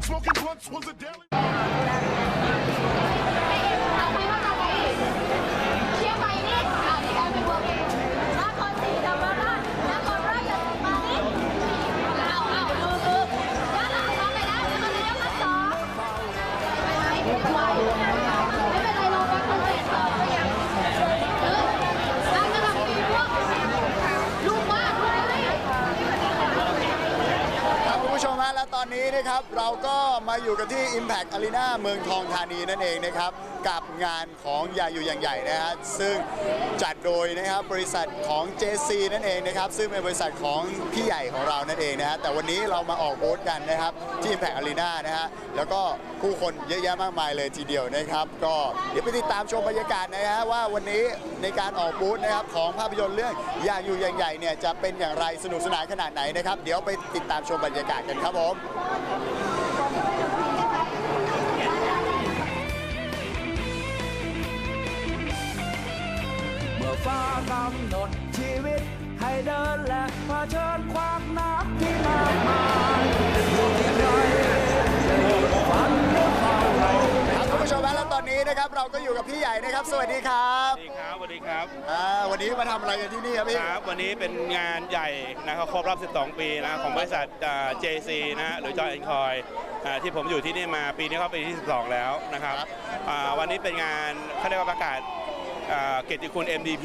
Smoking blunts was a daily. นนี้นะครับ เราก็มาอยู่กันที่ Impact Arena เมืองทองธานีนั่นเองนะครับ กับงานของยาอยู่อย่างใหญ่นะฮะซึ่งจัดโดยนะครับบริษัทของ JC นั่นเองนะครับซึ่งเป็นบริษัทของพี่ใหญ่ของเรานั่นเองนะฮะแต่วันนี้เรามาออกบูธกันนะครับที่ Impact Arena นะฮะแล้วก็ผู้คนเยอะแยะมากมายเลยทีเดียวนะครับก็เดี๋ยวไปติดตามชมบรรยากาศนะฮะว่าวันนี้ในการออกบูธนะครับของภาพยนตร์เรื่องอยาอยู่อย่างใหญ่เนี่ยจะเป็นอย่างไรสนุกสนานขนาดไหนนะครับ เดี๋ยวไปติดตามชมบรรยากาศกันครับผม ฟ้ากำหนดชีวิต ให้เดินและเผชิญความหนักที่มากมายอยู่ที่ใครจะอยู่ฝันหรือเฝ้าเราครับคุณผู้ชมฮะแล้วตอนนี้นะครับเราก็อยู่กับพี่ใหญ่นะครับ สวัสดีครับสวัสดีครับสวัสดีครับอ่าวันนี้มาทำอะไรกันที่นี่ครับพี่ ครับ วันนี้เป็นงานใหญ่นะครับครบรอบ 12 ปีนะของบริษัทอ่า JC นะฮะหรือ Joy and Coy อ่าที่ผมอยู่ที่นี่มาปีนี้เข้าปีที่ 12 แล้วนะครับครับ อ่าวันนี้เป็นงานเขาเรียกว่าประกาศอ่า เกียรติคุณ MDP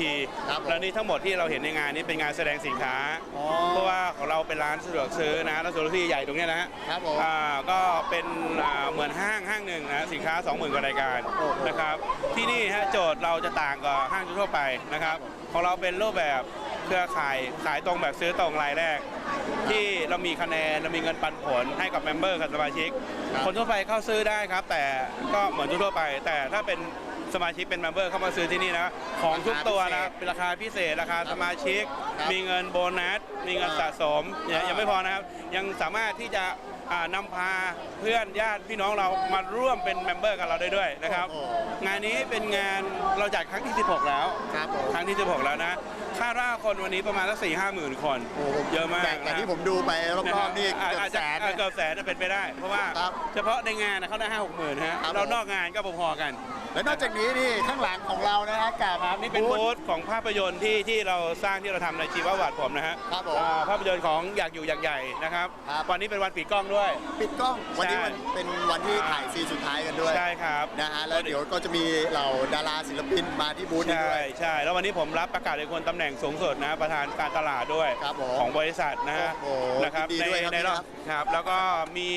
ครับผมแล้วนี่ทั้งหมดที่เราเห็นในงานนี้เป็นงานแสดงสินค้า อ๋อเพราะว่าของเราเป็นร้านสะดวกซื้อนะแล้วส่วนที่ใหญ่ตรงเนี้ยนะฮะครับผมอ่าก็เป็นอ่าเหมือนห้างห้างหนึ่งนะสินค้า 20,000กว่ารายการโอ้โห นะครับที่นี่ฮะโจทย์เราจะต่างกับห้างทั่วๆไปนะครับของเราเป็นรูปแบบเครือข่ายขายตรงแบบซื้อตรงรายแรก ที่เรามีคะแนนเรามีเงินปันผลให้กับเมมเบอร์กับสมาชิก ครับ คนทั่วไปเข้าซื้อได้ครับ แต่ก็เหมือนทั่วๆไป แต่ถ้าเป็น สมาชิกเป็นเมมเบอร์เข้ามาซื้อที่นี่นะ ของทุกตัวนะเป็นราคาพิเศษราคาสมาชิกครับมีเงินโบนัส มีเงินอ่าสะสมเนี่ยยังไม่พอนะครับ ยังสามารถที่จะอ่านำพาเพื่อนญาติพี่น้องเรามาร่วมเป็นเมมเบอร์กับเราได้ด้วยนะครับโอ้โหงานนี้เป็นงานเราจัดครั้งที่ 16 แล้ว ครับผมครั้งที่ 16 แล้วนะ คาดว่าคนวันนี้ประมาณสักสี่ห้าหมื่นคนโอ้โหเยอะมากแต่แต่นะที่ผมดูไปรอบๆนี่าเกือบอาจแสจะนอ่าเกือบแสนจะเป็นไปได้ เพราะว่าครับเฉพาะในงานนะเขาได้ห้าหกหมื่นฮะครับเราผมนอกงานก็พอๆกัน และนอกจากนี้นี่ข้างหลังของเรานะฮะกับครับนี่เป็นบูธของภาพยนตร์ที่ที่เราสร้างที่เราทำในชีววัตรผมนะฮะครับผมอ่าภาพยนตร์ของอยากอยู่อยากใหญ่นะครับครับวันนี้เป็นวันปิดกล้องด้วย ปิดกล้องวันนี้ใช่มันเป็นวันที่ถ่ายซีนสุดท้ายกันด้วยใช่ครับนะฮะแล้วเดี๋ยวก็จะมีเหล่าดาราศิลปินมาที่บูธนี้ใช่ด้วยใช่แล้ววันนี้ผมรับประกาศในคนตำแหน่งสูงสุดนะประธานการตลาดด้วยครับผมของบริษัทนะฮะโอ้โหนะครับยินดีในด้วยครับในรอบครับครับ แล้วก็มี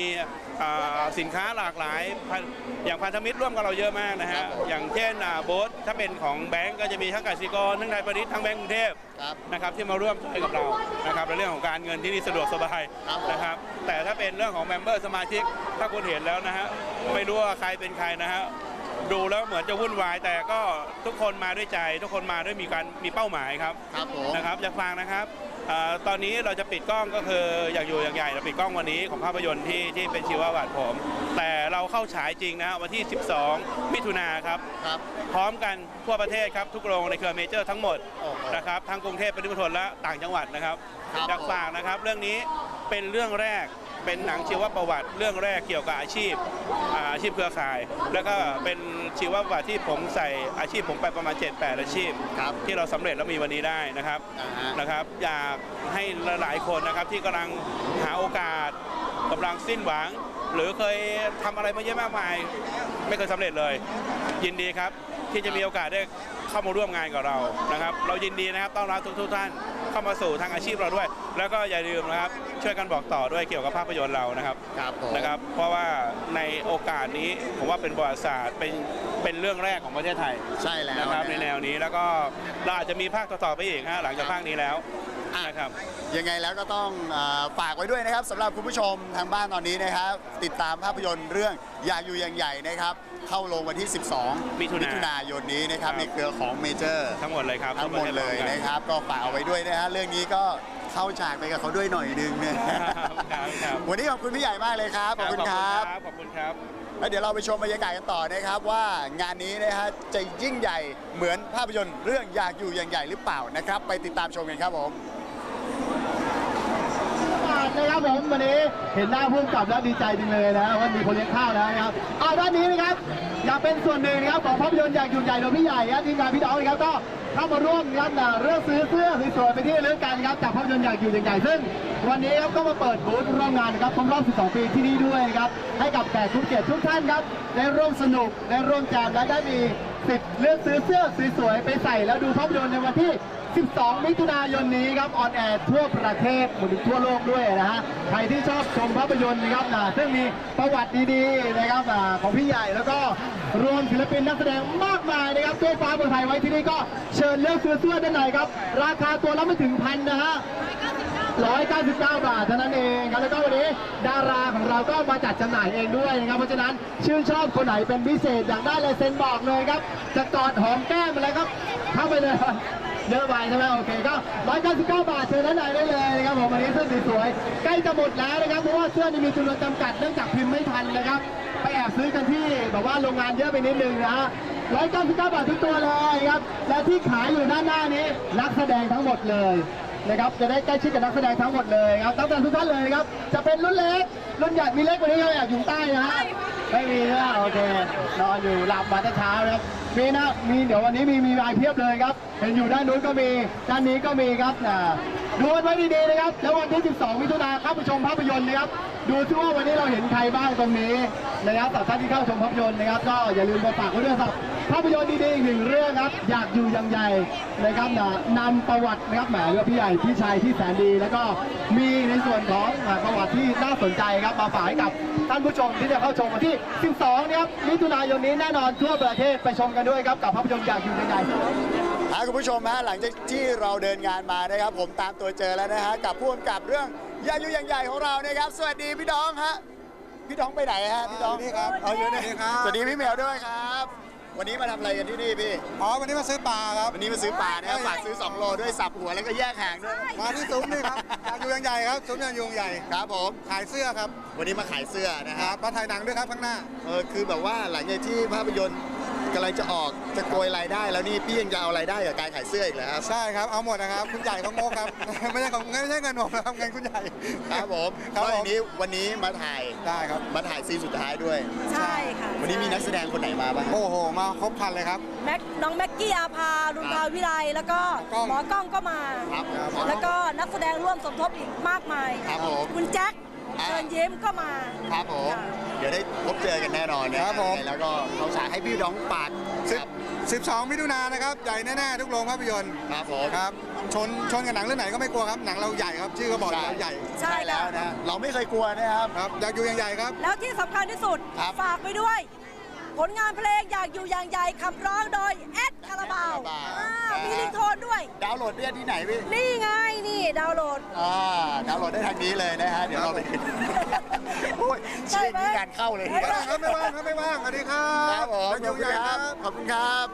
อ่าสินค้าหลากหลายพันอย่างพันธมิตรร่วมกับเราเยอะมากนะครัฮะบผม อย่างเช่นอ่าโบ๊ทถ้าเป็นของแบงก์ก็จะมีทั้งกสิกรทั้งไทยประดิษฐ์ทั้งแบงก์กรุงเทพ ครับ นะครับที่มาร่วมช่วยกับเรานะครับในเรื่องของการเงินที่นี่สะดวกสบายครับผมนะครับ แต่ถ้าเป็นเรื่องของเมมเบอร์สมาชิก ถ้าคุณเห็นแล้วนะฮะไม่รู้ว่าใครเป็นใครนะฮะ ดูแล้วเหมือนจะวุ่นวาย แต่ก็ทุกคนมาด้วยใจ ทุกคนมาด้วยมีการมีเป้าหมายครับครับผม นะครับอยากฟังนะครับเอ่อตอนนี้เราจะปิดกล้องก็คืออยากอยู่อย่างใหญ่เราปิดกล้องวันนี้ของภาพยนตร์ที่ที่เป็นชีววัตรผม แต่เราเข้าฉายจริงนะฮะวันที่ 12 มิถุนาครับ ครับ พร้อมกันทั่วประเทศครับ ทุกโรงในเครือเมเจอร์ทั้งหมดโอ้โหนะครับทั้งกรุงเทพปริมณฑลและต่างจังหวัดนะครับครับอยากฝากนะครับ เรื่องนี้เป็นเรื่องแรก เป็นหนังชีวประวัติเรื่องแรกเกี่ยวกับอาชีพอ่าอาชีพเครือข่าย แล้วก็เป็นชีวประวัติที่ผมใส่อาชีพผมไปประมาณ 7-8 อาชีพ ครับ ที่เราสำเร็จแล้วมีวันนี้ได้นะครับอ่าฮะ นะครับ อยากให้หลายๆคนนะครับที่กำลังหาโอกาสกำลังสิ้นหวัง หรือเคยทำอะไรมาเยอะมากมาย ไม่เคยสำเร็จเลย ยินดีครับที่จะมีโอกาสได้เข้ามาร่วมงานกับเรานะครับ เรายินดีนะครับต้อนรับทุกๆท่าน เข้ามาสู่ทางอาชีพเราด้วย แล้วก็อย่าลืมนะครับช่วยกันบอกต่อด้วยเกี่ยวกับภาพยนตร์เรานะครับครับผม นะครับ เพราะว่าในโอกาสนี้ผมว่าเป็นประวัติศาสตร์เป็นเป็นเรื่องแรกของประเทศไทยใช่แล้วนะครับะในแนวนี้แล้วก็เราอาจจะมีภาคต่อๆไปอีกฮะหลังจากภาคนี้แล้ว นะครับ ยังไงแล้วก็ต้องเออฝากไว้ด้วยนะครับสำหรับคุณผู้ชมทางบ้านตอนนี้นะครับ ติดตามภาพยนตร์เรื่องอยากอยู่อย่างใหญ่นะครับ เข้าลงวันที่ 12มิถุนาถุนายนนี้นะครับครับ ในเครือของเมเจอร์ทั้งหมดเลยครับทั้งหมดเลยทั่วประทศนะครับ ก็ฝากเอาไว้ด้วยนะฮะเรื่องนี้ก็เข้าฉากไปกับเขาด้วยหน่อยนึงนะครับครับครับวันนี้ขอบคุณพี่ใหญ่มากเลยครับขอบคุณครับ ขอบคุณครับ แล้วเดี๋ยวเราไปชมบรรยากาศกันต่อนะครับว่างานนี้นะฮะจะยิ่งใหญ่เหมือนภาพยนตร์เรื่องอยากอยู่อย่างใหญ่หรือเปล่านะครับ ไปติดตามชมกันครับผมท นะครับผมวันนี้เห็นหน้าพุ่มกลับแล้วดีใจจริงเลยนะว่ามีคนเลี้ยงข้าวแล้วนะครับเอาด้านนี้นะครับอยากเป็นส่วนหนึ่งนะครับของภาพยนตร์อยากอยู่ใหญ่โดยพี่ใหญ่ทีมงานพี่น้องนะครับก็เข้ามาร่วมนะครับนเรื่องซื้อเสื้อสวยๆไปที่ระลึกกันครับจากภาพยนตร์อยากอยู่ใหญ่ๆซึ่ง วันนี้ครับก็มาเปิดบูธร่วมงานนะครับครบรอบ 12 ปีที่นี่ด้วยนะครับให้กับแขกทุกเกียรติทุกท่านครับได้ร่วมสนุกได้ร่วมแจมและได้มีสิทธิ์เลือกซื้อเสื้อสวยๆไปใส่แล้วดูภาพยนตร์ในวันที่ 12 มิถุนายนนี้ครับออนแอร์ทั่วประเทศหมดถึงทั่วโลกด้วยนะฮะใครที่ชอบชมภาพยนตร์นะครับนะซึ่งมีประวัติดีๆนะครับของพี่ใหญ่แล้วก็รวมศิลปินนักแสดงมากมายนะครับตัวฟ้าเมืองไทยไว้ที่นี่ก็เชิญเลือกซื้อเสื้อด้านในครับ ราคาตัวละไม่ถึงพันนะฮะ199 บาทเท่านั้นเองครับแล้วก็วันนี้ดาราของเราก็มาจัดจำหน่ายเองด้วยนะครับเพราะฉะนั้นชื่นชอบคนไหนเป็นพิเศษอย่ากได้เลยเซ็นบอกเลยครับจะกอดหอมแก้มอะไรครับเข้าไปเลย เยอะไปใช่ไหมโอเคก็199 บาทเชิญด้านในได้เลยนะครับผมวันนี้เสื้อสวยๆใกล้จะหมดแล้วนะครับเพราะว่าเสื้อนี่มีจำนวนจำกัดเนื่องจากพิมพ์ไม่ทันนะครับ ไปแอบซื้อกันที่แบบว่าโรงงานเยอะไปนิดนึงนะฮะ199 บาททุกตัวเลยครับและที่ขายอยู่ด้านหน้านี้นักแสดงทั้งหมดเลยนะครับจะได้ใกล้ชิดกับนักแสดงทั้งหมดเลยครับตั้งแต่ทุกท่านเลยนะครับจะเป็นรุ่นเล็กรุ่นใหญ่มีเล็กกว่านี้ก็แอบอยู่ใต้นะฮะไม่มีนะโอเคนอนอยู่หลับมาแต่เช้านะครับมีนะมีเดี๋ยววันนี้มีมีรายเพียบเลยครับ เห็นอยู่ด้านนู้นก็มี ด้านนี้ก็มีครับนะดูกันไว้ดีๆนะครับ แล้ววันที่ 12 มิถุนาเข้าไปชมภาพยนตร์นะครับ ดูซิว่าวันนี้เราเห็นใครบ้างตรงนี้นะครับสำหรับท่านที่เข้าชมภาพยนตร์นะครับ ก็อย่าลืมไปฝากไว้ด้วยครับภาพยนตร์ดีๆอีกหนึ่งเรื่องครับ อยากอยู่ยังใหญ่นะครับนะนำประวัตินะครับแหมเรือพี่ใหญ่พี่ชายที่แสนดี แล้วก็มีในส่วนของประวัติที่น่าสนใจครับมาฝากให้กับท่านผู้ชมที่จะเข้าชมวันที่ 12 นะครับมิถุนายนนี้แน่นอนทั่วประเทศไปชมกันด้วยครับกับภาพยนตร์อยากอยู่ยังใหญ่ ฮะคุณผู้ชมฮะหลังจากที่เราเดินงานมานะครับ ผมตามตัวเจอแล้วนะฮะกับผู้กำกับเรื่องยาอยู่อย่างใหญ่ของเรานะครับ สวัสดีพี่ดองฮะพี่ดองไปไหนฮะพี่ดองนี่ครับเอาอยู่นี่สวัสดีพี่เหมียวด้วยครับ วันนี้มาทำอะไรกันที่นี่พี่อ๋อวันนี้มาซื้อปลาครับวันนี้มาซื้อปลานะครับฝากซื้อ 2 โลด้วยสับหัวแล้วก็แยกหางด้วยมาที่ซุ้มนี่ครับอยากอยู่ยังใหญ่ครับซุ้มอยากอยู่ยังใหญ่ครับผมขายเสื้อครับ วันนี้มาขายเสื้อนะคครัรับบมาถ่ายหนังด้วยครับข้างหน้า เออคือแบบว่าหลังจากที่ภาพยนตร์ กำลังจะออกจะโกยรายได้ แล้วนี่พี่ยังจะเอารายได้กับการขายเสื้ออีกแล้วครับใช่ครับเอาหมดนะครับคุณใหญ่เขาโมกครับ ไม่ใช่ของไม่ใช่เงินผมนะครับเงินคุณใหญ่ครับผมครับก็ผอัมนนี้วันนี้มาถ่ายได้ครับมาถ่ายซีนสุดท้ายด้วย ใช่ค่ะวันนี้มีนักแสดงคนไหนมาบ้างโอ้โห มาครบครันเลยครับแม็กน้องแม็กกี้อาภารุนภาวิไลแล้วก็กล้องหมอกล้องก็มาครับแล้วก็นักแสดงร่วมสมทบอีกมากมายครับผมคุณแจ็คอ่า เชิญยิ้มก็มา ครับผมค่ะเดี๋ยวได้พบเจอกันแน่นอนนะครับผมยังไงแล้วก็เขาฉายให้พี่ร้องปากสิบครับสิบสองมิถุนายนนะครับใหญ่แน่ๆทุกโรงภาพยนตร์ครับผม ครับชนชนกับหนังเรื่องไหนก็ไม่กลัวครับหนังเราใหญ่ครับชื่อก็บอกอยู่แล้วใหญ่ใช่ใช่แล้วค่ะนะเราไม่เคยกลัวนะครับ ครับอยากอยู่ยังใหญ่ครับ แล้วที่สำคัญที่สุด ครับ ฝากไปด้วย ผลงานเพลงอยากอยู่อย่างใหญ่ขับร้องโดยแอดคาราบาวแอดคาราบาวอ่านะฮะมีลิงก์โทนด้วย ดาวน์โหลดได้ที่ไหนพี่นี่ไงนี่ดาวน์โหลด อ่าดาวน์โหลดได้ทางนี้เลยนะฮะ เดี๋ยวเราไปโอ้ยใช่ชื่อไหม นี้งานเข้าเลยไม่ว่างครับไม่ว่างครับไม่ว่างสวัสดีครัครับบผมอยากขออบคุณยู่ใหญ่คครัรับบขอบคุณครับ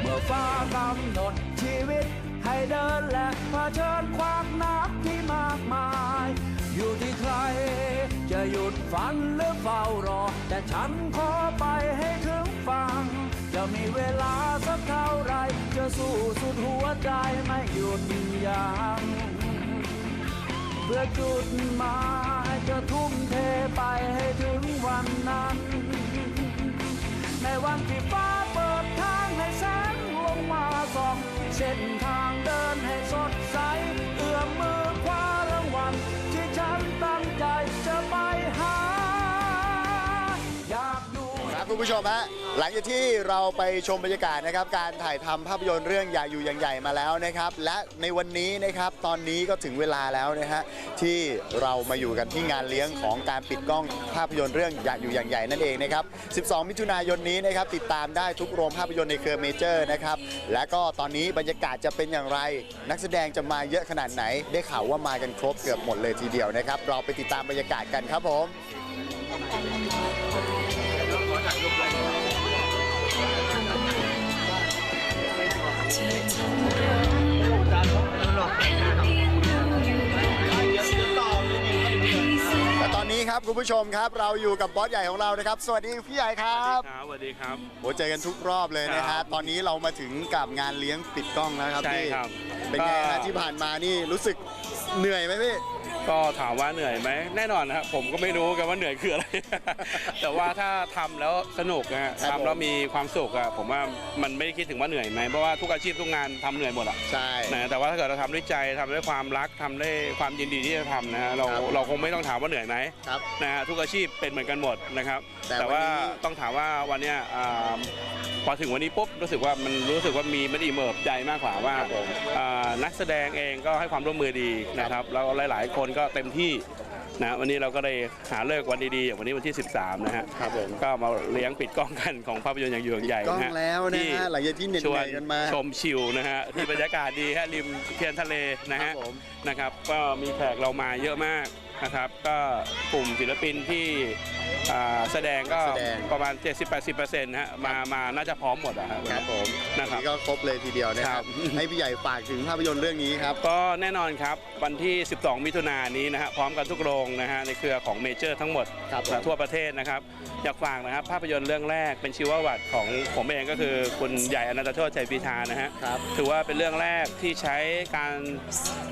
เมื่อฟ้ากำหนดชีวิตให้เดินและเผชิญความนักที่มากมาย อยู่ที่ใคร จะหยุดฝันหรือเฝ้ารอ แต่ฉันขอไปให้ถึงฝั่งจะมีเวลาสักเท่าไร จะสู้สุดหัวใจไม่หยุดยัง้งเพื่อจุดหมายจะทุ่มเทไปให้ถึงวันนั้น ในวันที่ฟ้าเปิดทางให้แสงลงมาส่องเส้นทาง ผู้ชมฮะหลังจากที่เราไปชมบรรยากาศนะครับ การถ่ายทำภาพยนตร์เรื่องอย่าอยู่อย่างใหญ่มาแล้วนะครับ และในวันนี้นะครับตอนนี้ก็ถึงเวลาแล้วนะฮะที่เรามาอยู่กันที่งานเลี้ยงของการปิดกล้องภาพยนตร์เรื่องอย่าอยู่อย่างใหญ่นั่นเองนะครับ 12 มิถุนายนนี้นะครับติดตามได้ทุกโรงภาพยนตร์ในเครือเมเจอร์นะครับและก็ตอนนี้บรรยากาศจะเป็นอย่างไร นักแสดงจะมาเยอะขนาดไหน ได้ข่าวว่ามากันครบเกือบหมดเลยทีเดียวนะครับ เราไปติดตามบรรยากาศกันครับผม ครับคุณผู้ชมครับ เราอยู่กับบอสใหญ่ของเรานะครับ สวัสดีพี่ใหญ่ครับครับสวัสดีครับโอ้เจอกันทุกรอบเลยนะครัฮะบตอนนี้เรามาถึงกับงานเลี้ยงปิดกล้องแล้วครับใช่พี่ครับเป็นไงก็ฮะที่ผ่านมานี่รู้สึก เหนื่อยไหมพี่ ก็ถามว่าเหนื่อยไหมแน่นอนนะครับผมก็ไม่รู้กันว่าเหนื่อยคืออะไร แต่ว่าถ้าทำแล้วสนุกนะฮะครับผม ทำแล้วมีความสุขอะผมว่ามันไม่ได้คิดถึงว่าเหนื่อยไหมเพราะว่าทุกอาชีพทุกงานทำเหนื่อยหมดอะใช่ นะแต่ว่าถ้าเกิดเราทำด้วยใจทำด้วยความรักทำด้วยความยินดีที่จะทำนะฮะเราครับ เราคงไม่ต้องถามว่าเหนื่อยไหม ครับ นะฮะทุกอาชีพเป็นเหมือนกันหมดนะครับ แต่แต่ว่าวันนี้ ต้องถามว่าวันเนี้ยอ่าพอถึงวันนี้ปุ๊บรู้สึกว่ามันรู้สึกว่ามีมันอิมเมิบใจมากกว่าว่าอ่านักแสดงเองก็ให้ความร่วมมือดีนะครับแล้วหลาย ๆ คนก็เต็มที่นะวันนี้เราก็เลยหาเลิกวันดีๆอย่างวันนี้วันที่ 13 นะฮะครับผมก็มาเลี้ยงปิดกล้องกันของภาพยนตร์อย่างอยู่อย่างใหญ่กล้องนะฮะแล้วนะที่ฮะหลังจากที่เหน็ดชเหวนื่นอยกันมาชมชิลนะฮะที่บรรยากาศดีฮะริมเทียนทะเลนะครัฮะบผมนะครับ ก็มีแขกเรามาเยอะมากนะครับ ก็กลุ่มศิลปินที่ อ่าแสดงก็แสดง ประมาณ 70-80%นะฮะมามาน่าจะพร้อมหมดอะฮะ ครับผมนะครับนี่ก็ครบเลยทีเดียวนะคครัรับ บ ให้พี่ใหญ่ฝากถึงภาพยนตร์เรื่องนี้ครับ ก็แน่นอนครับ วันที่ 12 มิถุนายนนี้นะฮะพร้อมกันทุกโรงนะฮะในเครือของเมเจอร์ทั้งหมดครับผมทั่วประเทศนะครับ อยากฝากนะครับ ภาพยนตร์เรื่องแรกเป็นชีวประวัติของผมเองก็คือคุณใหญ่อนันตโชติชัยปีชานะฮะ ครับ ถือว่าเป็นเรื่องแรกที่ใช้การ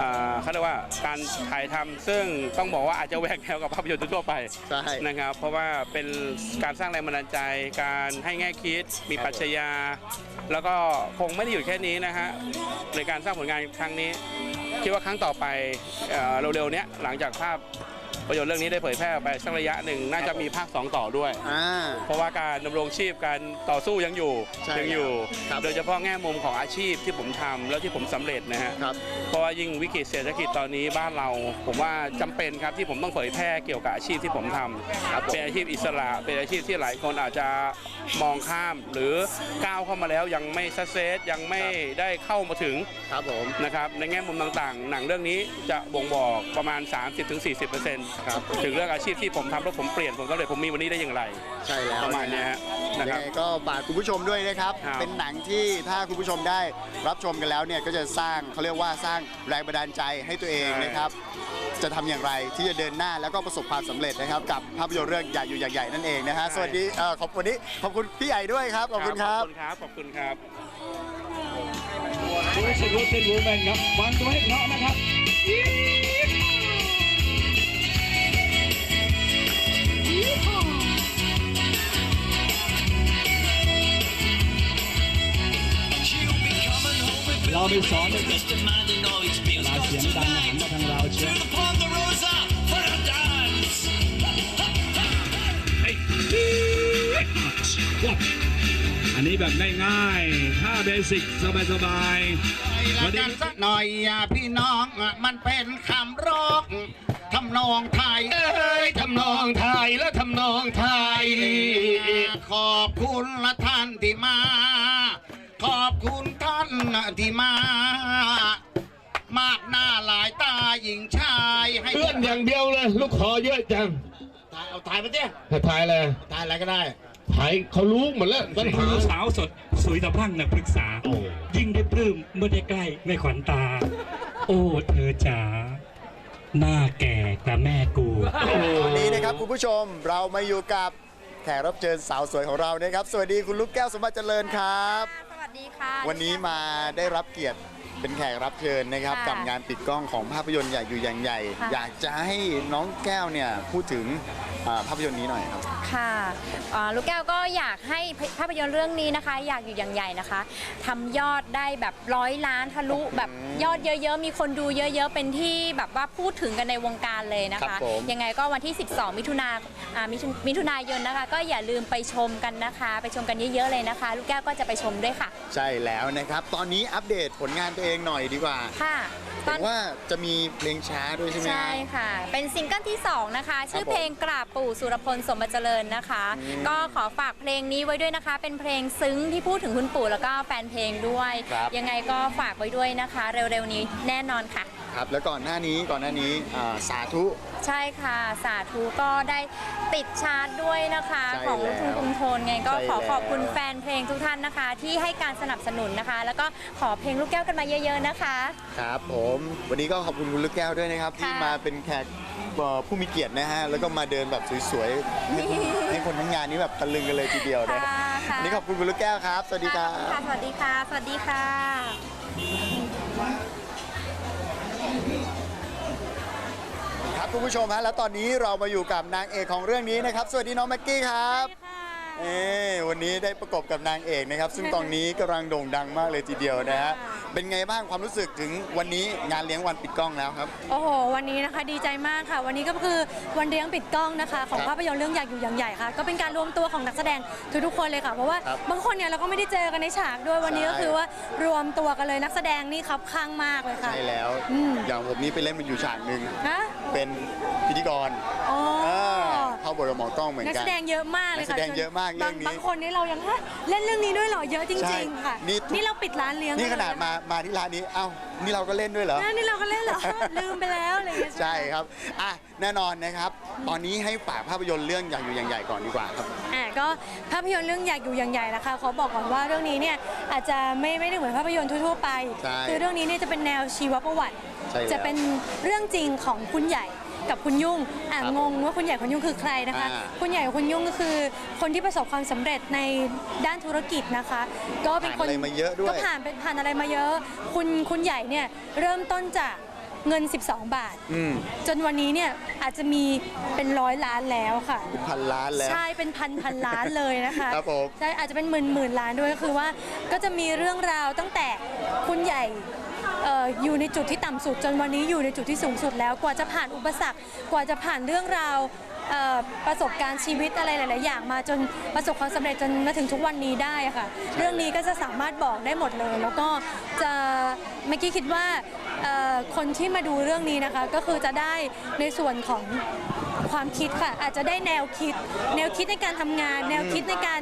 อ่าเขาเรียกว่าการถ่ายทำซึ่งต้องบอกว่าอาจจะแหวกแนวกับภาพยนตร์ทั่วๆไปใช่ นะครับเพราะว่าเป็นการสร้างแรงบันดาลใจ การให้แง่คิด มีปรัชญา แล้วก็คงไม่ได้อยู่แค่นี้นะฮะในการสร้างผลงานครั้งนี้ คิดว่าครั้งต่อไปเอ่อเร็วๆเนี้ยหลังจากภาพ ประโยชน์เรื่องนี้ได้เผยแพร่ออกไปสักระยะหนึ่งน่าจะมีภาค 2 ต่อด้วย อ่า เพราะว่าการดำรงชีพการต่อสู้ยังอยู่ใช่ยังอยู่ ครับ โดยเฉพาะแง่มุมของอาชีพที่ผมทำแล้วที่ผมสำเร็จนะฮะ ครับ เพราะว่ายิ่งวิกฤตเศรษฐกิจตอนนี้บ้านเรา ผมว่าจำเป็นครับที่ผมต้องเผยแพร่เกี่ยวกับอาชีพที่ผมทำครับผมเป็นอาชีพอิสระเป็นอาชีพที่หลายคนอาจจะมองข้าม หรือก้าวเข้ามาแล้วยังไม่ซัเซสยังไม่ได้เข้ามาถึงครับผม นะครับในแง่มุมต่างๆ หนังเรื่องนี้จะบ่งบอกประมาณ 30-40%ครับถึงเรื่องอาชีพที่ผมทำแล้วผมเปลี่ยนผมก็เลยผมมีวันนี้ได้อย่างไร ใช่แล้วประมาณเนี้ยฮะนะยังครับไงก็ฝากคุณผู้ชมด้วยนะครับ ครับ เป็นหนังที่ถ้าคุณผู้ชมได้รับชมกันแล้วเนี่ยก็จะสร้างเขาเรียกว่าสร้างแรงบันดาลใจให้ตัวเองนะครับ จะทำอย่างไรที่จะเดินหน้าแล้วก็ประสบความสำเร็จนะครับ กับภาพยนตร์เรื่องใหญ่อยู่อย่างใหญ่นั่นเองนะฮะใช่สวัสดีเอ่อขอบคุณนี้ขอบคุณพี่ใหญ่ด้วยครับขอบคุณครับ ขอบคุณครับ ขอบคุณครับรู้สึกว่าเป็นวูแมนครับฟังตัวให้เพราะนะครับ ไปสอนเด็กๆเวลาเสียงดังหันมาทางเราเชียวอันนี้แบบง่ายๆท่าเบสิกสบายๆวันนี้สักหน่อยอะพี่น้องมันเป็นคำร้องทำนองไทยเอ้ยทำนองไทยและทำนองไทย ขอบคุณละท่านที่มา ท่านที่มา มากหน้าหลายตาหญิงชายให้เพื่อนอย่างเดียวเลย ลูกคอเยอะจังถ่ายเอาถ่ายมาเจ้ถ้าถ่ายอะไรถ่ายอะไรก็ได้ถ่ายเขารู้หมดแล้วปัญหาสาวสดสวยสะพรั่งนักปรึกษา ยิ่งได้ปลื้มเมื่อได้ใกล้ไม่ขวัญตา โอ้เธอจ๋าหน้าแก่กว่าแม่กูวันนี้นะครับคุณผู้ชมเรามาอยู่กับแขกรับเชิญสาวสวยของเรานะครับ สวัสดีคุณลูกแก้วสมบัติเจริญครับสวัส ดีค่ะวันนี้มาได้รับเกียรติ เป็นแขกรับเชิญนะครับค่ะกับงานปิดกล้องของภาพยนตร์ใหญ่อยู่อย่างใหญ่ ค่ะ อยากจะให้น้องแก้วเนี่ยพูดถึงอ่าภาพยนตร์นี้หน่อยครับ ค่ะอ่าลูกแก้วก็อยากให้ภาพยนตร์เรื่องนี้นะคะ อยากอยู่อย่างใหญ่นะคะทำยอดได้แบบร้อยล้านทะลุแบบยอดเยอะๆ มีคนดูเยอะ ๆ เป็นที่แบบว่าพูดถึงกันในวงการเลยนะครัคะบผม ยังไงก็วันที่ 12 มิถุนาอ่ามิถุมิถุนายนนะคะ ก็อย่าลืมไปชมกันนะคะ ไปชมกันเยอะๆเลยนะคะ ลูกแก้วก็จะไปชมด้วยค่ะ ใช่แล้วนะครับ ตอนนี้อัปเดตผลงานตัวเองหน่อยดีกว่าค่ะตผอนมว่าจะมีเพลงช้าด้วยใช่ไหม ใช่ค่ะ เป็นซิงเกิลที่ 2 นะคะ ชื่อผมเพลงกราบปู่สุรพลสมบัติเจริญนะคะ อืมก็ขอฝากเพลงนี้ไว้ด้วยนะคะ เป็นเพลงซึ้งที่พูดถึงคุณปู่แล้วก็แฟนเพลงด้วย ครับ ยังไงก็ฝากไว้ด้วยนะคะ เร็วๆนี้แน่นอนค่ะ ครับแล้วก่อนหน้านี้ก่อนหน้านี้อ่าสาธุ ใช่ค่ะสาธุก็ได้ติดชาร์ตด้วยนะคะ ใช่ของลูกทุ่งกรุงทนไงก็ใช่ขอขอบคุณแล้ว แฟนเพลงทุกท่านนะคะ ที่ให้การสนับสนุนนะคะ แล้วก็ขอเพลงลูกแก้วกันมาเยอะ ๆนะคะ ครับผมวันนี้ก็ขอบคุณคุณลูกแก้วด้วยนะครับ ที่ค่ะ มาเป็นแขกเอ่อผู้มีเกียรตินะฮะแล้วก็มาเดินแบบสวยๆให้คนให้คนทั้งงานนี้แบบตะลึงกันเลยทีเดียวนะค่ะค่ะวันนี่ขอบคุณคุณลูกแก้วครับ สวัสดีครับค่ะสวัสดีค่ะ สวัสดีค่ะ ครับคุณผู้ชมฮะแล้วตอนนี้เรามาอยู่กับนางเอกของเรื่องนี้นะครับ สวัสดีน้องแม็กกี้ครับเอ้วันนี้ได้ประกบกับนางเอกนะครับ ซึ่งตอนนี้กำลังโด่งดังมากเลยทีเดียวนะฮะเป็นไงบ้างความรู้สึกถึงวันนี้งานเลี้ยงวันปิดกล้องแล้วครับ โอ้โห วันนี้นะคะดีใจมากค่ะ วันนี้ก็คือวันเลี้ยงปิดกล้องนะคะ ของครับภาพยนตร์เรื่องอยากอยู่อย่างใหญ่ค่ะ ก็เป็นการรวมตัวของนักแสดงทุกๆคนเลยค่ะ เพราะว่าครับบางคนเนี่ยเราก็ไม่ได้เจอกันในฉากด้วยวันนี้ใช่ก็คือว่ารวมตัวกันเลยนักแสดงนี่ครับข้างมากเลยค่ะใช่แล้วอืมอย่างผมนี่ไปเล่นมันอยู่ฉากหนึ่งนะ เป็นพิธีกรอ๋อเออเข้าบทกับหมอกล้องเหมือนนักกั แสนดงเยอะมากเลยค่ะนักแสดงเยอะมากบางเรื่องนี้บางคนนี่เรายังฮะเล่นเรื่องนี้ด้วยเหรอเยอะจใช่ริง ๆ ค่ะ นี่ทุกนี่เราปิดร้านเลี้ยงนี่ขนาดเลยะมามาที่ร้านนี้เอ้านี่เราก็เล่นด้วยเหรอนะนี่เราก็เล่นเหรอ ลืมไปแล้วอะไรอย่างเงี้ยใช่ครับ อะ แน่นอนนะครับ ตอนนี้ให้ฝากภาพยนตร์เรื่องอยากอยู่อย่างใหญ่ก่อนดีกว่าครับ อะก็ภาพยนตร์เรื่องอยากอยู่อย่างใหญ่นะคะขอบอกก่อนว่าเรื่องนี้เนี่ยอาจจะไม่ไม่ได้เหมือนภาพยนตร์ทั่วๆไป ใช่ คือเรื่องนี้เนี่ยจะเป็นแนวชีวประวัติ ใช่แล้วจะเป็นเรื่องจริงของคุณใหญ่กับคุณยุ่งอะครับงงว่าคุณใหญ่คุณยุ่งคือใครนะคะ อ่าคุณใหญ่กับคุณยุ่งก็คือ คนที่ประสบความสำเร็จในด้านธุรกิจนะคะ ก็เป็นคนผ่านอะไรมาเยอะด้วย ก็ผ่านเป็นผ่านอะไรมาเยอะ คุณคุณใหญ่เนี่ยเริ่มต้นจากเงิน 12 บาท อืมจนวันนี้เนี่ยอาจจะมีเป็นร้อยล้านแล้วค่ะ เป็นพันล้านแล้ว ใช่ เป็นพันพันล้านเลยนะคะครับผมใช่อาจจะเป็นหมื่นหมื่นล้านด้วยก็คือว่าก็จะมีเรื่องราวตั้งแต่คุณใหญ่เอ่ออยู่ในจุดที่ต่ำสุด จนวันนี้อยู่ในจุดที่สูงสุดแล้วกว่าจะผ่านอุปสรรค กว่าจะผ่านเรื่องราวเอ่อประสบการณ์ชีวิตอะไรหลาย ๆ อย่างมาจนประสบความสำเร็จจนมาถึงทุกวันนี้ได้อะค่ะ เรื่องนี้ก็จะสามารถบอกได้หมดเลย แล้วก็จะเมื่อกี้คิดว่าเอ่อคนที่มาดูเรื่องนี้นะคะ ก็คือจะได้ในส่วนของ ความคิดค่ะ อาจจะได้แนวคิด แนวคิดในการทำงาน แนวคิดในการ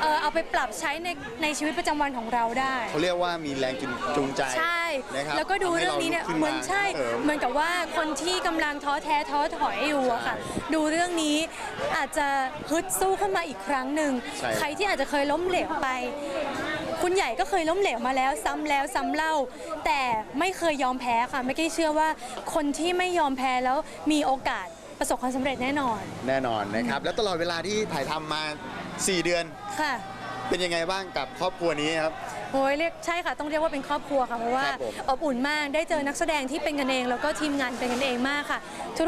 เอ่อเอาไปปรับใช้ในในชีวิตประจำวันของเราได้ เขาเรียกว่ามีแรงจูงจูงใจใช่ นะครับแล้วก็ดูเรื่องนี้เนี่ยทำให้เหมือนใช่ลุกขึ้นมาเหมือนกับว่าคนที่กำลังท้อแท้ท้อถอยอยู่อะค่ะ ดูเรื่องนี้อาจจะฮึดสู้ขึ้นมาอีกครั้งหนึ่งใช่ใครที่อาจจะเคยล้มเหลวไป คุณใหญ่ก็เคยล้มเหลวมาแล้ว ซ้ำแล้วซ้ำเล่า แต่ไม่เคยยอมแพ้ค่ะไม่กี้เชื่อว่า คนที่ไม่ยอมแพ้แล้วมีโอกาส ประสบความสำเร็จแน่นอนแน่นอนนะครับ แล้วตลอดเวลาที่ถ่ายทำมา 4 เดือน ค่ะ เป็นยังไงบ้างกับครอบครัวนี้ครับ โอ้ยเรียกใช่ค่ะต้องเรียกว่าเป็นครอบครัวค่ะเพราะว่าครับผม อบอุ่นมากได้เจอนักแสดงที่เป็นกันเอง แล้วก็ทีมงานเป็นกันเองมากค่ะ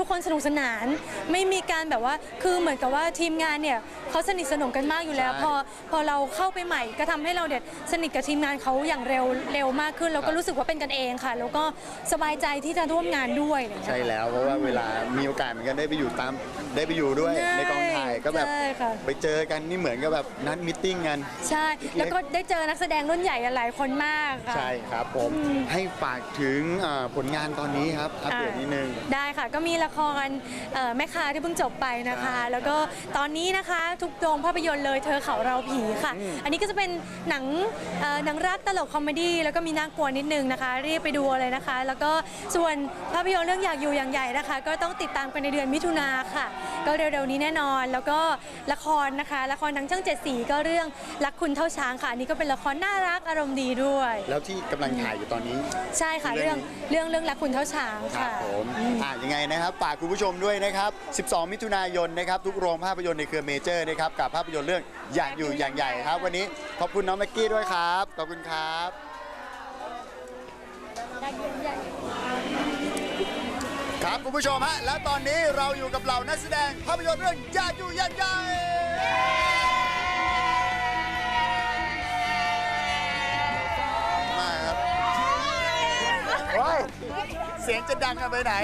ทุกๆคนสนุกสนานไม่มีการแบบว่าคือเหมือนกับว่าทีมงานเนี่ยเขาสนิทสนมกันมากอยู่แล้วใช่พอพอเราเข้าไปใหม่ก็ทำให้เราเนี่ยสนิทกับทีมงานเขาอย่างเร็วเร็วมากขึ้น แล้วก็รู้สึกว่าเป็นกันเองค่ะ แล้วก็สบายใจที่จะร่วมงานด้วยอะไรอย่างเงี้ย ใช่แล้วเพราะว่าเวลามีโอกาสเหมือนกันได้ไปอยู่ตามได้ไปอยู่ด้วยใช่ในกองถ่ายก็แบบใช่ค่ะ ไปเจอกันนี่เหมือนกับแบบนัดมิทติ้งกัน ใช่ แล้วก็ได้เจอนักแสดงรุ่นใหญ่หลายคนมากค่ะ ใช่ครับผมให้ฝากถึงอ่าผลงานตอนนี้ครับอัปเดตนิดนึง ได้ค่ะก็มีละครเอ่อแม่ค้าที่เพิ่งจบไปนะคะ แล้วก็ตอนนี้นะคะทุกโรงภาพยนตร์เลยเธอเขาเราผีค่ะอันนี้ก็จะเป็นหนังเอ่อหนังรักตลกคอมเมดี้แล้วก็มีน่ากลัวนิดนึงนะคะ รีบไปดูเลยนะคะ แล้วก็ส่วนภาพยนตร์เรื่องอยากอยู่อย่างใหญ่นะคะ ก็ต้องติดตามกันในเดือนมิถุนาค่ะ ก็เร็วๆนี้แน่นอน แล้วก็ละครนะคะ ละครทางช่องเจ็ดสีก็เรื่องรักคุณเท่าช้างค่ะอันนี้ก็เป็นละครน่ารักอารมณ์ดีด้วย แล้วที่กำลังถ่ายอยู่ตอนนี้ ใช่ค่ะ เรื่เรื่อองงเรื่องเรื่องรักคุณเท่าช้างครับค่ะ ผมอะยังไงนะครับฝากคุณผู้ชมด้วยนะครับ 12 มิถุนายนนะครับ ทุกโรงภาพยนตร์ในเครือเมเจอร์นะครับ กับภาพยนตร์เรื่องอยากอยู่อย่างใหญ่ครับ วันนี้ขอบคุณน้องแม็กกี้ด้วยครับ ขอบคุณครับ ครับคุณผู้ชมฮะและตอนนี้เราอยู่กับเหล่านักแสดงภาพยนตร์เรื่องอยากอยู่อย่างใหญ่ เสียงจะดังกันไปไหน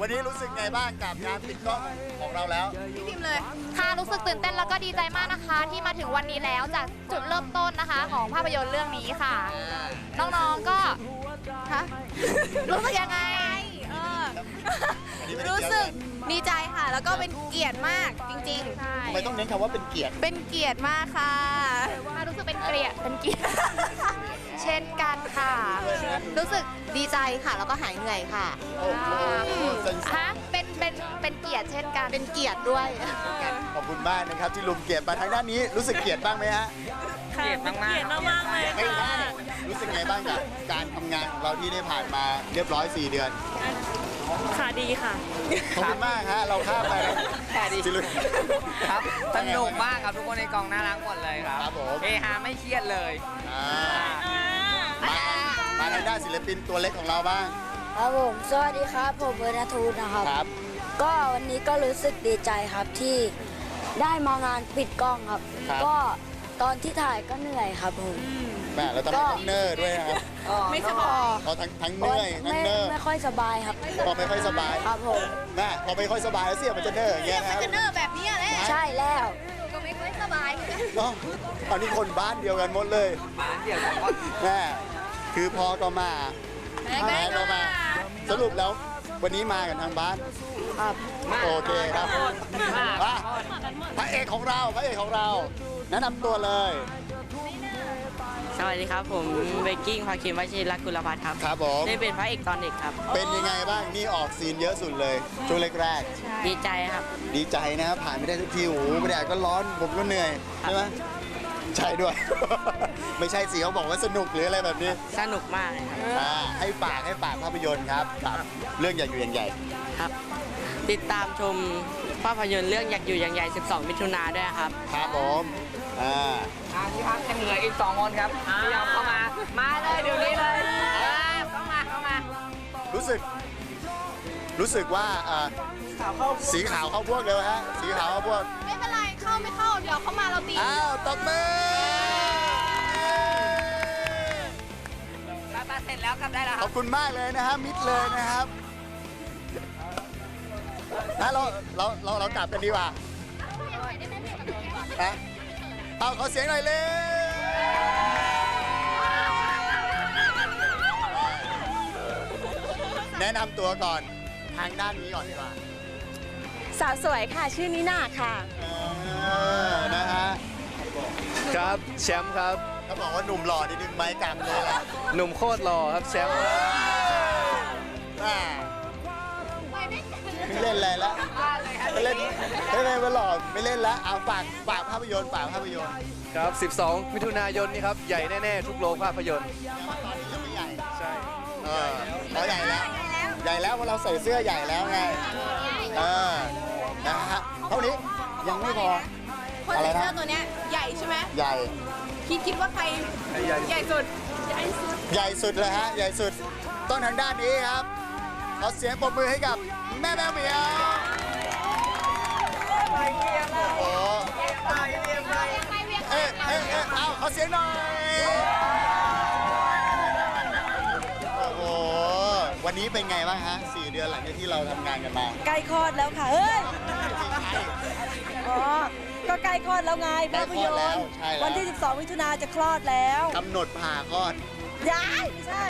วันนี้รู้สึกไงบ้างกับงานปิดกล้องของเราแล้ว พี่พิมพ์เลย ค่ะ รู้สึกตื่นเต้นแล้วก็ดีใจมากนะคะ ที่มาถึงวันนี้แล้วจากจุดเริ่มต้นนะคะ ของภาพยนตร์เรื่องนี้ค่ะ น้องๆ ก็ฮะ รู้สึกยังไงเออรู้สึกดีใจค่ะ แล้วก็เป็นเกียรติมากจริงๆ ใช่ทำไมต้องเน้นคำว่าเป็นเกียรติ เป็นเกียรติมากค่ะรู้สึกเป็นเกียรติเป็นเกียรติเช่นกันค่ะ รู้สึกดีใจค่ะ แล้วก็หายเหนื่อยค่ะโอ้โหสั้นฮะเป็นเป็นเป็นเกียรติเช่นกัน เป็นเกียรติด้วยๆขอบคุณมากนะครับที่ลุมเกียรติมาทางด้านนี้รู้สึกเกียรติบ้างไหมฮะเกลียดมากๆเกลียดมากๆเลยไม่ได้รู้สึกไงบ้างกับการทำงานของเราที่ได้ผ่านมาเรียบร้อย 4 เดือน ค่ะดีค่ะ ขอบคุณมากฮะเราข้ามไปแล้วแค่ดี จิลุย ครับสนุกมากครับทุกคนในกองน่ารักหมดเลยครับครับผมเฮฮาไม่เครียดเลย อ่ามามา ทางด้านศิลปินตัวเล็กของเราบ้าง ครับผมสวัสดีครับ ผมเบอร์นาทูนนะครับ ครับ ก็วันนี้ก็รู้สึกดีใจครับที่ได้มางานปิดกล้องครับ ครับ ก็ตอนที่ถ่ายก็เหนื่อยครับผมแม่เราต้องให้ทั้งเนอร์ด้วยนะครับไม่สบาย เขาทั้งทั้งเหนื่อยทั้งไม่เนอร์ไม่ค่อยสบายครับ พอไม่ค่อยสบายครับผม แม่พอไม่ค่อยสบายแล้วเสียมันจะเนอร์อย่างเงี้ยนะครับเนอร์แบบนี้แหละใช่แล้ว ก็ไม่ค่อยสบาย เนาะตอนนี้คนบ้านเดียวกันหมดเลยบ้านเดียวกันหมด แม่ คือพอก็มาแม่ก็มา สรุปแล้ววันนี้มากันทางบ้านครับโอเคครับมาพระเอกของเราพระเอกของเรา แนะนำตัวเลย สวัสดีครับ ผมเบกกิ้งพาคิมวชิรกุลพัฒน์ครับครับผมได้เป็นพระเอกตอนเด็กครับ เป็นยังไงบ้างนี่ออกซีนเยอะสุดเลยช่วงแรกดีใจครับๆดีใจนะครับผ่านไม่ได้ทุกทีโอ้โหไม่ได้ก็ร้อนผมก็เหนื่อยใช่ไหม ใช่ด้วย ไม่ใช่สิเขาบอกว่าสนุกหรืออะไรแบบนี้สนุกมากเลยครับอ่าให้ฝากให้ฝากภาพยนตร์ครับกับ เรื่องอยากอยู่อย่างใหญ่ ครับ ติดตามชมภาพยนตร์เรื่องอยากอยู่อย่างใหญ่ 12 มิถุนาด้วยครับ ครับผมอ่าที่พักยังเหลืออีก2คนครับที่ยอมเข้ามา มาเลยเดี๋ยวนี้เลยเข้ามาเข้ามารู้สึก รู้สึกว่าอ่าสีขาวเข้าพวกเลยฮะ สีขาวเข้าพวก เข้าเดี๋ยวเข้ามาเราตีอ้าวตบมือตาเสร็จแล้วกลับได้แล้วขอบคุณมากเลยนะฮะมิดเลยนะครับนะเราเราเราเรากลับกันดีกว่าฮะเอาขอเสียงหน่อยเลยแนะนำตัวก่อนทางด้านนี้ก่อนดีกว่าสาวสวยค่ะ ชื่อนิน่าค่ะ เออ นะฮะครับแชมป์ครับเขาบอกว่าหนุ่มหล่อนี่ดึงไม้กำเลยแหละหนุ่มโคตรหล่อครับแชมป์อ่าไม่เล่นอะไรแล้วไม่เล่นไม่เล่นมาหล่อไม่เล่นแล้วเอาฝากฝากภาพยนตร์ฝากภาพยนตร์ครับ 12 มิถุนายนนี้ครับ ใหญ่แน่ ๆ ทุกโรงภาพยนตร์ตอนนี้ยังไม่ใหญ่ใช่เออเราใหญ่แล้ว ใหญ่แล้วเพราะเราใส่เสื้อใหญ่แล้วไงเออนะฮะเท่านี้ยังไม่พอ คนอะไรใส่นะเสื้อตัวเนี้ยใหญ่ใช่ไหมใหญ่ คิดคิดว่าใครใหญ่สุดใหญ่สุดใหญ่สุดเลยฮะ ใหญ่สุด ต้องทางด้านนี้ครับ ขอเสียงปรบมือให้กับแม่แมวเหมียวโอ้โหเอ๊ะเอ๊ะเอ๊ะเอาขอเสียงหน่อย โอ้โห วันนี้เป็นไงบ้างฮะสี่เดือนหลังจากที่เราทำงานกันมา ใกล้คลอดแล้วค่ะ เฮ้ย อ๋อ ก็ใกล้คลอดแล้วไงใกล้ภาพคลยอดแล้วนตร์ใช่แล้ว วันที่ 12มิถุนาจะคลอดแล้วกำหนดผ่าคลอดยายไม่ใช่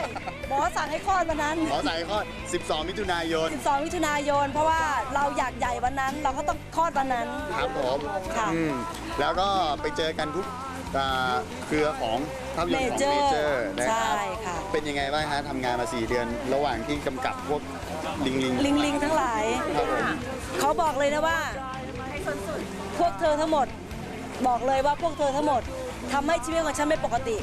หมอสั่งให้คลอดวันนั้น ขอสายคลอด 12 มิถุนายน 12มิถุนายน เพราะว่าเราอยากใหญ่วันนั้น เราก็ต้องคลอดวันนั้น ครับผมค่ะอืมแล้วก็ไปเจอกันทุกอ่าเครือของภาพยนตร์ของเม Major เจอร์นะคใช่รับค่ะ เป็นยังไงบ้างฮะทำงานมา 4 เดือน ระหว่างที่กำกับพวกลิงลิงลิงลิงทั้งหลาย ครับผม เขาบอกเลยนะว่า พวกเธอทั้งหมด บอกเลยว่าพวกเธอทั้งหมดทำให้ชีวิตของฉันไม่ปกติ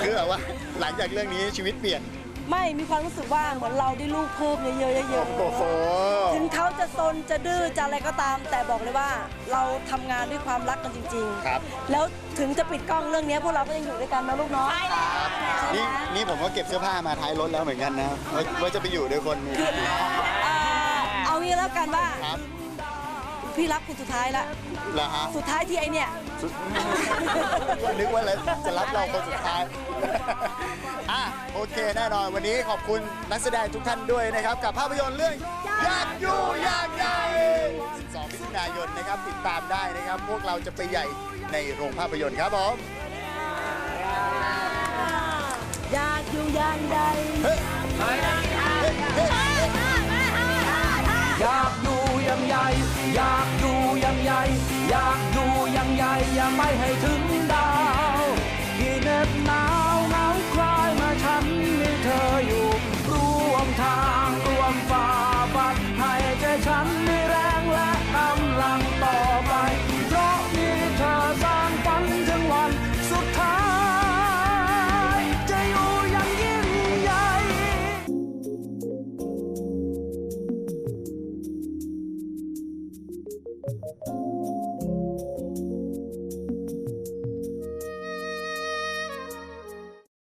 คือแบบว่าหลังจากเรื่องนี้ชีวิตเปลี่ยน ไม่มีความรู้สึกว่าเหมือนเราได้ลูกเพิ่มเยอะๆเยอะโอ้โห ๆถึงเขาจะซนจะดื้อจะอะไรก็ตาม แต่บอกเลยว่าเราทำงานด้วยความรักกันจริงครับ ๆ แล้วถึงจะปิดกล้องเรื่องนี้พวกเราก็ยังอยู่ด้วยกันนะลูกเนาะนี่นี่ผมก็เก็บเสื้อผ้ามาท้ายรถแล้วเหมือนกันนะว่าว่าจะไปอยู่ด้วยคนหนึ่งอ่าเอางี้แล้วกันว่าครับ พี่รักคุณสุดท้ายละเหรอฮะสุดท้ายที่ไอเนี่ย สุดนึกว่าเลยจะรับเราคนสุดท้ายอะโอเคแน่นอนวันนี้ขอบคุณนักแสดงทุกท่านด้วยนะครับ กับภาพยนตร์เรื่องอยากอยู่อยากใหญ่12มิถุนายนนะครับติดตามได้นะครับ พวกเราจะไปใหญ่ในโรงภาพยนตร์ครับผมอยากอยู่อย่างใดเอยากอยู่อยังใหญ่ อยากอยู่อยังใหญ่อย่าไปให้ถึง